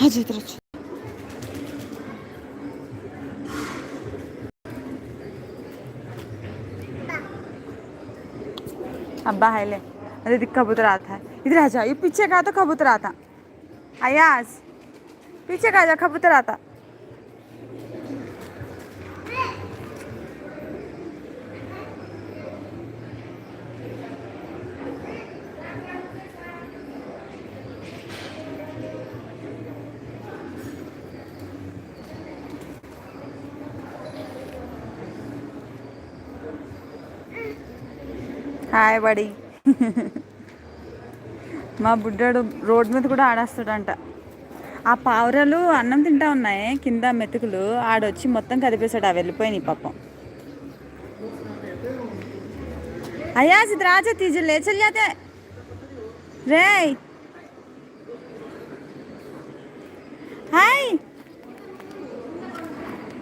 Hadi Draç. अब्बा है ले। अरे दिख कबूतर आता है। इधर आ जा। ये पीछे का तो कबूतर आता। आयास पीछे का जा, कबूतर आता। హాయ్ బడి మా బుడ్డాడు రోడ్ మీద కూడా ఆడేస్తాడంట ఆ పావురాలు అన్నం తింటా ఉన్నాయి కింద మెతుకులు ఆడొచ్చి మొత్తం కదిపేశాడు ఆ వెళ్ళిపోయినాయి పాపం అయ్యా ఇది రాజా తీజు ले चल जाते रे हाय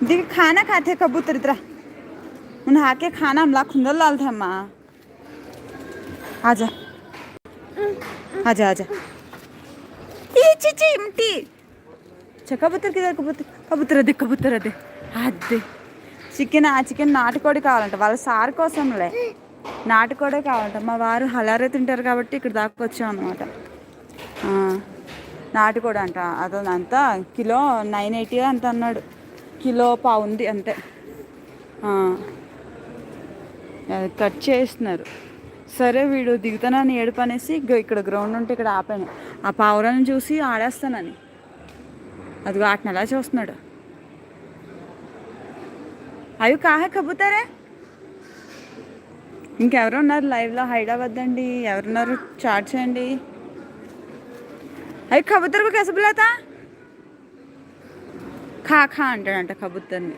देख खाना खाते कबूतर इधर उन्हें आके खाना हम ला खुंदल लाल थे अम्मा आजा आजा आजा ई ची चिमटी अच्छा కబుతర్ కిదర్ కబుతర్ కబుతర్ అదే కబుతర్ అదే అదే చికెన్ ఆ చికెన్ నాటుకోడి కావాలంట వాళ్ళ సార్ కోసంలే నాటుకోడే కావాలంట మా వారు హలారే తింటారు కాబట్టి ఇక్కడ దాకా వచ్చాం అనమాట నాటుకోడి అంట అదంతా కిలో నైన్ ఎయిటీ అంత అన్నాడు కిలో పావుంది అంతే ఆ. అది కట్ చేస్తున్నారు సరే వీడు దిగుతానని ఏడుపనేసి ఇక్కడ గ్రౌండ్ ఉంటే ఇక్కడ ఆపాను. ఆ పావురాన్ని చూసి ఆడేస్తానని. అది వాటిని ఎలా చూస్తున్నాడు? అవి కాహ కబ్బుతారే ఇంకెవరు ఉన్నారు లైవ్లో. హైదరాబాద్ అండి. ఎవరున్నారు? చాట్ చేయండి. అవి కబుతరుకు కసబులేతా ఖా ఖా అంటాడంట కబుతర్ని.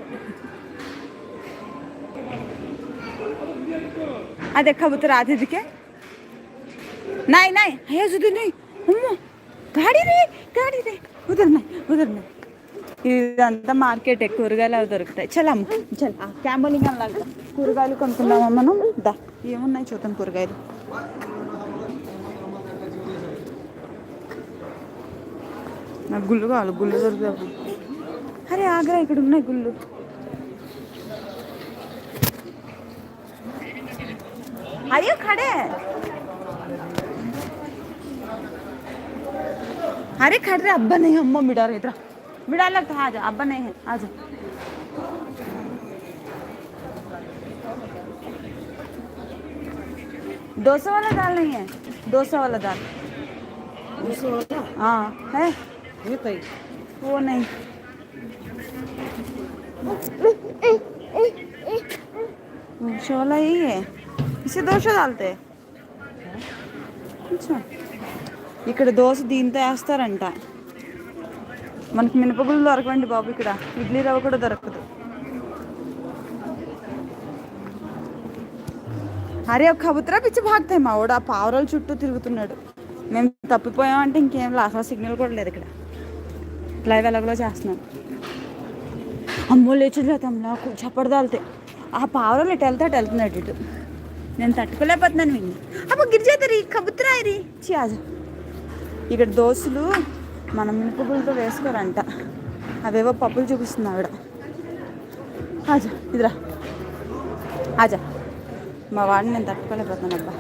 అదే కబుతర్ ఆధे दिखे नहीं नहीं है जुदी नहीं అమ్మో గాడి రే గాడి రే ఉదర్ నై ఉదర్ నై ఇదంతా మార్కెట్ కూరగాయలు అవి దొరుకుతాయి చల్ అమ్మ చల్ క్యాంబోలింగ్ అలాగా కూరగాయలు కొనుక్కుందామా మనం దా ఏమున్నాయి చూద్దాం కూరగాయలు నాకు గుళ్ళు కావాలి గుళ్ళు దొరుకుతాయి అరే ఆగ్రా ఇక్కడ ఉన్నాయి గుళ్ళు आइए खड़े हैं। अरे खड़े रहे, अब्बा नहीं है, अम्मा मिडा रहे इधर। मिडा लगता है आजा अब्बा नहीं है आजा दो सौ वाला दाल नहीं है दो सौ वाला दाल। हाँ है। ये ताई वो नहीं। शोला यही है। इसे दो सौ डालते हैं अच्छा ఇక్కడ దోశ దీంతో వేస్తారంట మనకి మినపగుళ్ళు దొరకవండి బాబు ఇక్కడ ఇడ్లీ రవ్వ కూడా దొరకదు అరే ఒక కబుతరా పిచ్చి భాగతాయి మా వాడు ఆ పావురాల చుట్టూ తిరుగుతున్నాడు మేము తప్పిపోయామంటే ఇంకేం లేదు అసలు సిగ్నల్ కూడా లేదు ఇక్కడ లైవ్ ఎలాగలో చేస్తున్నాం అమ్మో లేచలేతాంలా చప్పడదాలితే ఆ పావురాలు ఇటు వెళ్తే అటు వెళ్తున్నాడు ఇటు నేను తట్టుకోలేకపోతున్నాను విని అమ్మ గిరిజేతరి కబుతరా ఇది చియాజ ఇక్కడ దోశలు మన మినపగుళ్ళతో వేసుకోరంట అవేవో పప్పులు చూపిస్తుంది ఆవిడ ఆజా ఇదిరా ఆజా మా వాడిని నేను తట్టుకోలేకపోతున్నాను అబ్బా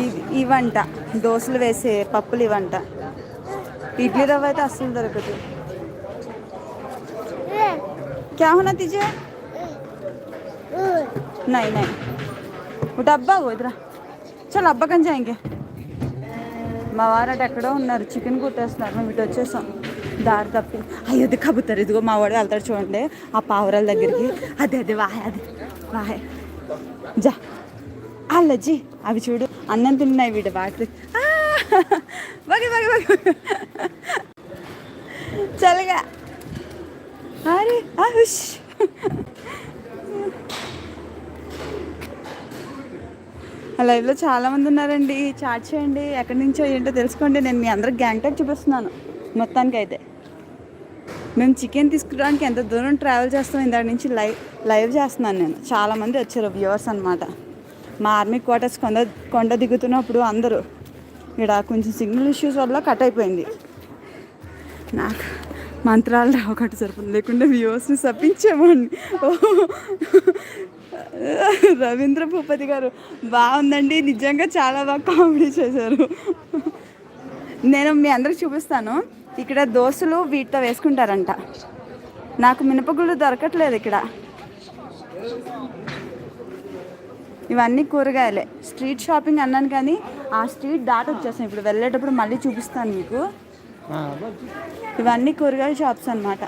ఇవి ఇవంట దోశలు వేసే పప్పులు ఇవంట ఇడ్లీ రవ్వ అయితే అస్సలు దొరకదు क्या होना तुझे नहीं नहीं वो डब्बा वो इधर चल అబ్బా కని जाएंगे మా వారు అటు ఎక్కడో ఉన్నారు చికెన్ కుట్టేస్తున్నారు మేము ఇటు వచ్చేసాం దారి తప్పి అయ్యో అది కబుతారు ఇదిగో మా వాడు వెళ్తాడు చూడండి ఆ పావురాల దగ్గరికి అదే అదే వాహే అది వాహే జా అల్లజ్జి అవి చూడు అన్నం తిన్నాయి వీడు వాటి బగి బగి బగి చల్లగా అరే ఆహుష్ లైవ్లో చాలామంది ఉన్నారండి. చాట్ చేయండి. ఎక్కడి నుంచో ఏంటో తెలుసుకోండి. నేను మీ అందరికి గ్యాంగ్టాక్ చూపిస్తున్నాను. మొత్తానికి అయితే మేము చికెన్ తీసుకురావడానికి ఎంత దూరం ట్రావెల్ చేస్తాం ఇందాక నుంచి లైవ్ లైవ్ చేస్తున్నాను నేను. చాలామంది వచ్చారు వ్యూవర్స్ అనమాట మా ఆర్మీ క్వార్టర్స్ కొండ కొండ దిగుతున్నప్పుడు అందరూ ఇక్కడ కొంచెం సిగ్నల్ ఇష్యూస్ వల్ల కట్ అయిపోయింది. నాకు మంత్రాలు రావు ఒకటి సరిపోతుంది లేకుంటే వ్యూవర్స్ని సప్పించేవాడిని రవీంద్ర భూపతి గారు బాగుందండి. నిజంగా చాలా బాగా కామెడీ చేశారు. నేను మీ అందరికి చూపిస్తాను. ఇక్కడ దోశలు వీటితో వేసుకుంటారంట. నాకు మినపగుళ్ళు దొరకట్లేదు ఇక్కడ. ఇవన్నీ కూరగాయలే. స్ట్రీట్ షాపింగ్ అన్నాను కానీ ఆ స్ట్రీట్ దాటి వచ్చేసాను ఇప్పుడు వెళ్ళేటప్పుడు మళ్ళీ చూపిస్తాను మీకు. ఇవన్నీ కూరగాయల షాప్స్ అన్నమాట.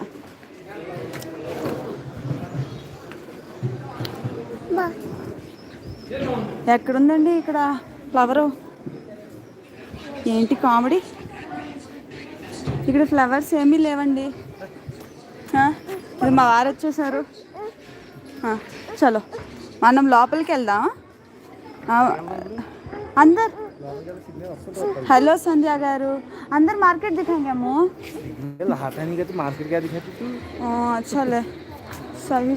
ఎక్కడుందండి ఇక్కడ ఫ్లవరు ఏంటి కామెడీ? ఇక్కడ ఫ్లవర్స్ ఏమీ లేవండి. మా వారు వచ్చేసారు. చలో. మనం లోపలికి వెళ్దాం అందరు. హలో సంధ్యా గారు. అందరు మార్కెట్ దిగాము చలే. సహీ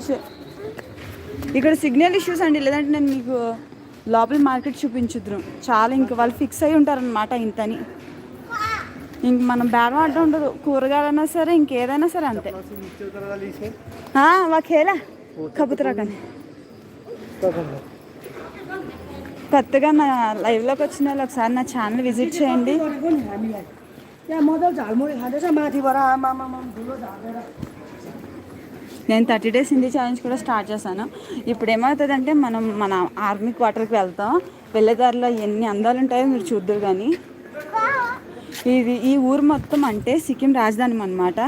ఇక్కడ సిగ్నల్ ఇష్యూస్ అండి లేదంటే నేను మీకు లోపల మార్కెట్ చూపించుద్రు చాలా ఇంక వాళ్ళు ఫిక్స్ అయి ఉంటారనమాట ఇంతని. ఇంక మనం బేరం అడ్డం ఉండదు. కూరగాయలైనా సరే ఇంకేదైనా సరే అంతే. వాకేలా కబుతురా కానీ కొత్తగా నా లైవ్లోకి వచ్చిన వాళ్ళు ఒకసారి నా ఛానల్ విజిట్ చేయండి. నేను థర్టీ డేస్ హిందీ ఛాలెంజ్ కూడా స్టార్ట్ చేశాను. ఇప్పుడు ఏమవుతుందంటే మనం మన ఆర్మీ క్వార్టర్కి వెళ్తాం. వెళ్ళేదారిలో ఎన్ని అందాలు ఉంటాయో మీరు చూద్దరు కానీ ఇది ఈ ఊరు మొత్తం అంటే సిక్కిం రాజధాని అనమాట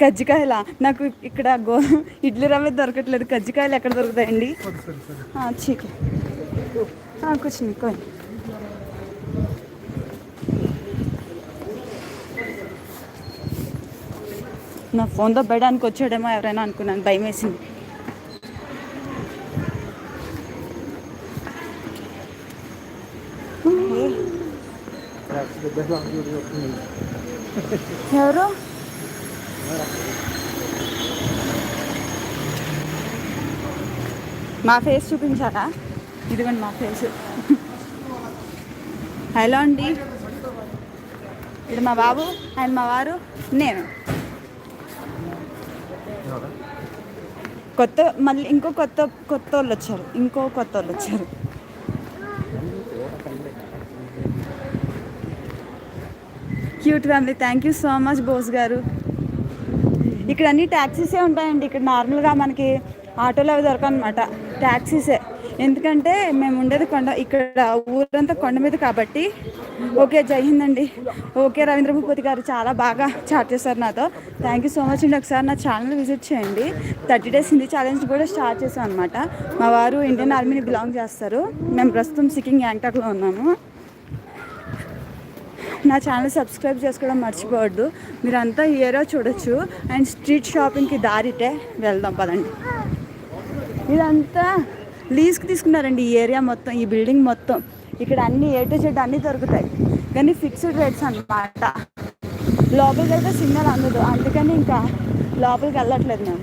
కజ్జికాయల. నాకు ఇక్కడ గో ఇడ్లీ రవ్వ దొరకట్లేదు. కజ్జికాయలు ఎక్కడ దొరుకుతాయండి? చీకి. కూర్చుని కోయి నా ఫోన్తో బయడానికి వచ్చాడేమో ఎవరైనా అనుకున్నాను. భయం వేసింది ఎవరు? మా ఫేస్ చూపించారా ఇదిగోండి మా ఫేస్ హలో అండి. ఇది మా బాబు ఆయన మా వారు నేను. కొత్త మళ్ళీ ఇంకో కొత్త కొత్త వాళ్ళు వచ్చారు. ఇంకో కొత్త వాళ్ళు వచ్చారు. Cute family thank you so much Bose garu. ఇక్కడ అన్ని ట్యాక్సీసే ఉంటాయండి. ఇక్కడ నార్మల్గా మనకి ఆటోలు అవి దొరకనమాట ట్యాక్సీసే ఎందుకంటే మేము ఉండేది కొండ ఇక్కడ ఊరంతా కొండ మీద కాబట్టి. ఓకే జై హింద్ అండి. ఓకే రవీంద్ర భూపతి గారు చాలా బాగా చాట్ చేశారు నాతో. థ్యాంక్ యూ సో మచ్ అండి. ఒకసారి నా ఛానల్ విజిట్ చేయండి. థర్టీ డేస్ హిందీ ఛాలెంజ్ కూడా స్టార్ట్ చేశాం అనమాట మా వారు ఇండియన్ ఆర్మీని బిలాంగ్ చేస్తారు. మేము ప్రస్తుతం సిక్కింగ్ గ్యాంగ్టాక్లో ఉన్నాము. నా ఛానల్ సబ్స్క్రైబ్ చేసుకోవడం మర్చిపోవద్దు. మీరంతా ఏరో చూడొచ్చు. అండ్ స్ట్రీట్ షాపింగ్కి దారితే వెళ్దాం పదండి. ఇదంతా లీజ్కి తీసుకున్నారండి ఈ ఏరియా మొత్తం ఈ బిల్డింగ్ మొత్తం. ఇక్కడ అన్ని ఏ టు జెడ్ అన్నీ దొరుకుతాయి. కానీ ఫిక్స్డ్ రేట్స్ అన్నమాట. లోపలికి వెళ్తే సిగ్నల్ అందదు. అందుకని ఇంకా లోపలికి వెళ్ళట్లేదు మేము.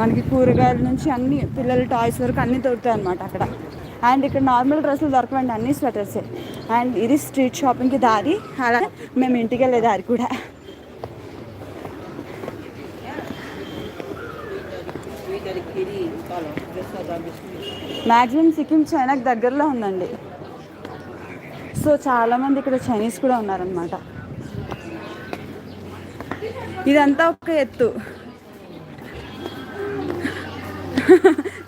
మనకి కూరగాయల నుంచి అన్ని పిల్లల టాయ్స్ వరకు అన్నీ దొరుకుతాయి అనమాట అక్కడ. అండ్ ఇక్కడ నార్మల్ డ్రెస్సులు దొరకవండి అన్ని స్వెటర్సే. అండ్ ఇది స్ట్రీట్ షాపింగ్కి దారి. అలా మేము ఇంటికి వెళ్ళే దారి కూడా. మ్యాక్సిమం సిక్కిం చైనాకి దగ్గరలో ఉందండి. సో చాలామంది ఇక్కడ చైనీస్ కూడా ఉన్నారనమాట ఇదంతా ఒక ఎత్తు.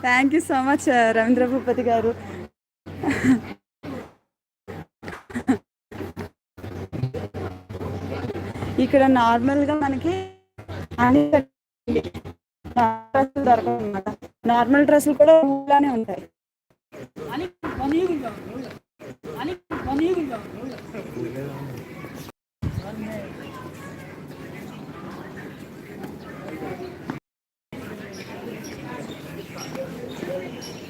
Thank you so much Ravindra Bhupathi garu. ఇక్కడ నార్మల్గా మనకి దొరకదు అనమాట నార్మల్ డ్రెస్సులు కూడా ఊళ్ళోనే ఉంటాయి. అని